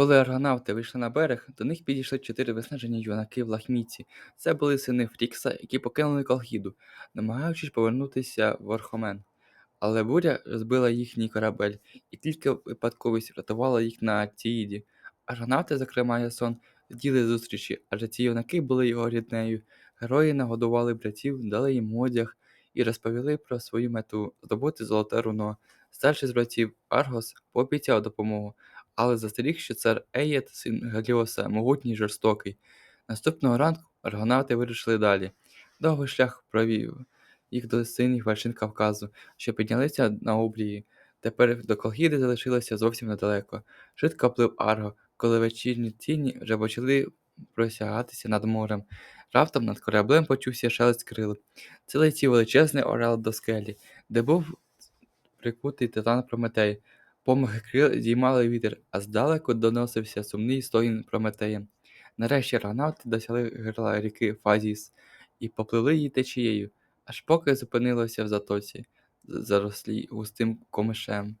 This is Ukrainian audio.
Коли аргонавти вийшли на берег, до них підійшли чотири виснажені юнаки в лахмітці. Це були сини Фрікса, які покинули Колхіду, намагаючись повернутися в Орхомен. Але буря розбила їхній корабель, і тільки випадковість врятувала їх на Тіїді. Аргонавти, зокрема Ясон, раділи зустрічі, адже ці юнаки були його ріднею. Герої нагодували братів, дали їм одяг і розповіли про свою мету здобути золоте руно. Старший з братів Аргос пообіцяв допомогу, але застеріг, що цар Еєт, син Галіоса, могутній й жорстокий. Наступного ранку аргонавти вирушили далі. Довгий шлях провів їх до синіх вершин Кавказу, що піднялися на обрії. Тепер до Колхіди залишилося зовсім недалеко. Швидко плив Арго, коли вечірні тіні вже почали просягатися над морем. Раптом над кораблем почувся шелест крил. Це летів величезний орел до скелі, де був прикутий титан Прометей. Помахи крил здіймали вітер, а здалеку доносився сумний стогін Прометея. Нарешті аргонавти досягли гирла ріки Фазіс і поплили її течією, аж поки зупинилося в затоці, зарослі густим комишем.